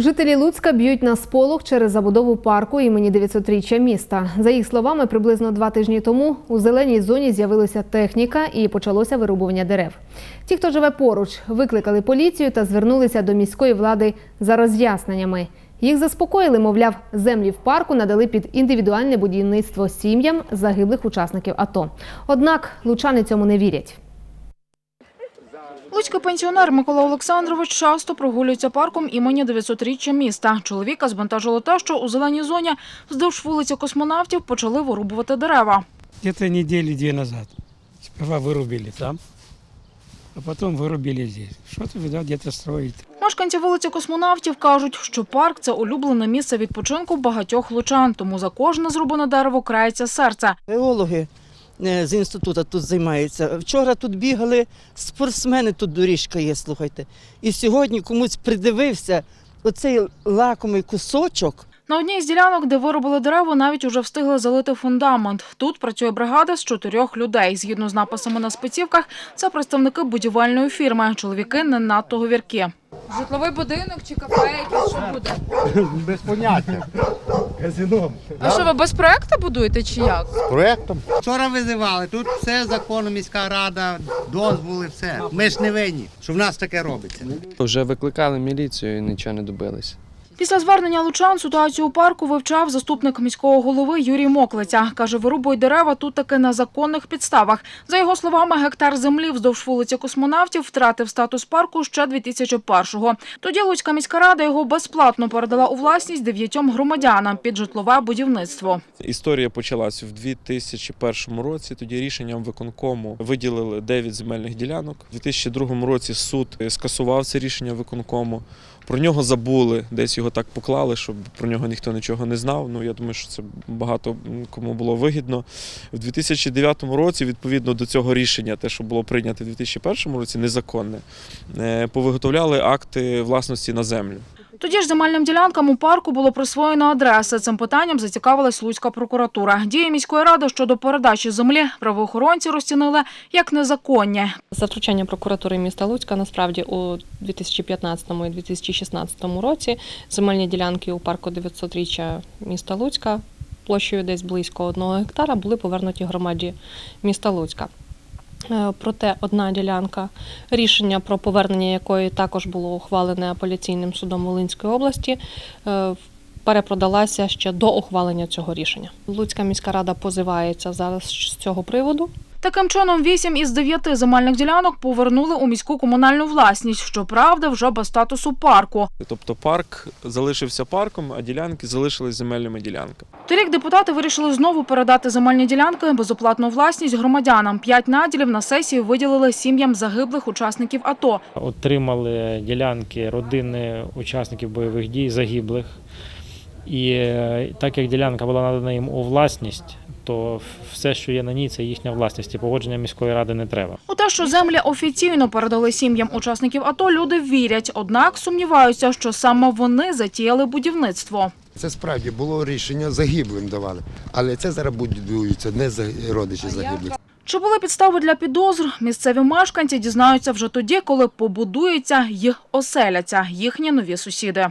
Жителі Луцька б'ють на сполох через забудову парку імені 900-річчя міста. За їх словами, приблизно два тижні тому у зеленій зоні з'явилася техніка і почалося вирубування дерев. Ті, хто живе поруч, викликали поліцію та звернулися до міської влади за роз'ясненнями. Їх заспокоїли, мовляв, землі в парку надали під індивідуальне будівництво сім'ям загиблих учасників АТО. Однак лучани цьому не вірять. Луцький пенсіонер Микола Олександрович часто прогулюється парком імені 900-річчя міста. Чоловіка збентежило те, що у зеленій зоні вздовж вулиці космонавтів почали вирубувати дерева. Где-то недели две назад. Сперва вырубили там, а потом вырубили здесь. Что-то, видать, где-то строить. Мешканці вулиці космонавтів кажуть, що парк це улюблене місце відпочинку багатьох лучан, тому за кожне зрубане дерево крається серце. Геологи з інституту тут займаються. Вчора тут бігали спортсмени, тут доріжка є, слухайте. І сьогодні комусь придивився оцей лакомий кусочок. На одній з ділянок, де вирубили дерева, навіть уже встигли залити фундамент. Тут працює бригада з чотирьох людей. Згідно з написами на спецівках, це представники будівельної фірми. Чоловіки не надто говіркі. Житловий будинок чи кафе, якесь що буде? Без поняття. Казином. А що ви без проекту будуєте чи як? З Проектом. Вчора визивали, тут все закону міська рада, дозволи, все. Ми ж не винні, що в нас таке робиться. Вже викликали міліцію і нічого не добилися. Після звернення лучан ситуацію у парку вивчав заступник міського голови Юрій Моклиця. Каже, вирубують дерева тут таки на законних підставах. За його словами, гектар землі вздовж вулиці космонавтів втратив статус парку ще 2001-го. Тоді Луцька міська рада його безплатно передала у власність дев'ятьом громадянам під житлове будівництво. Історія почалась в 2001 році. Тоді рішенням виконкому виділили 9 земельних ділянок. У 2002 році суд скасував це рішення виконкому. Про нього забули, десь його так поклали, щоб про нього ніхто нічого не знав. Ну я думаю, що це багато кому було вигідно. В 2009 році, відповідно до цього рішення, те, що було прийнято в 2001 році, незаконне, е, повиготовляли акти власності на землю. Тоді ж земельним ділянкам у парку було присвоєно адреси. Цим питанням зацікавилась Луцька прокуратура. Дії міської ради щодо передачі землі правоохоронці розцінили як незаконні. За втручання прокуратури міста Луцька насправді у 2015 і 2016 році земельні ділянки у парку 900-річчя міста Луцька площею десь близько одного гектара були повернуті громаді міста Луцька. Е, Проте одна ділянка, рішення про повернення якої також було ухвалене апеляційним судом Волинської області, е, перепродалася ще до ухвалення цього рішення. Луцька міська рада позивається зараз з цього приводу. Таким чином, вісім із дев'яти земельних ділянок повернули у міську комунальну власність. Щоправда, вже без статусу парку. Тобто парк залишився парком, а ділянки залишились земельними ділянками. Торік депутати вирішили знову передати земельні ділянки безоплатну власність громадянам. П'ять наділів на сесію виділили сім'ям загиблих учасників АТО. Отримали ділянки родини учасників бойових дій, загиблих. І е, так як ділянка була надана їм у власність, то все, що є на ній, це їхня власність. І погодження міської ради не треба. У те, що землі офіційно передали сім'ям учасників АТО, люди вірять. Однак сумніваються, що саме вони затіяли будівництво. Це справді було рішення загиблим давали. Але це зараз будується не за родичі загиблих. Чи були підстави для підозр? Місцеві мешканці дізнаються вже тоді, коли побудуються й оселяться їхні нові сусіди.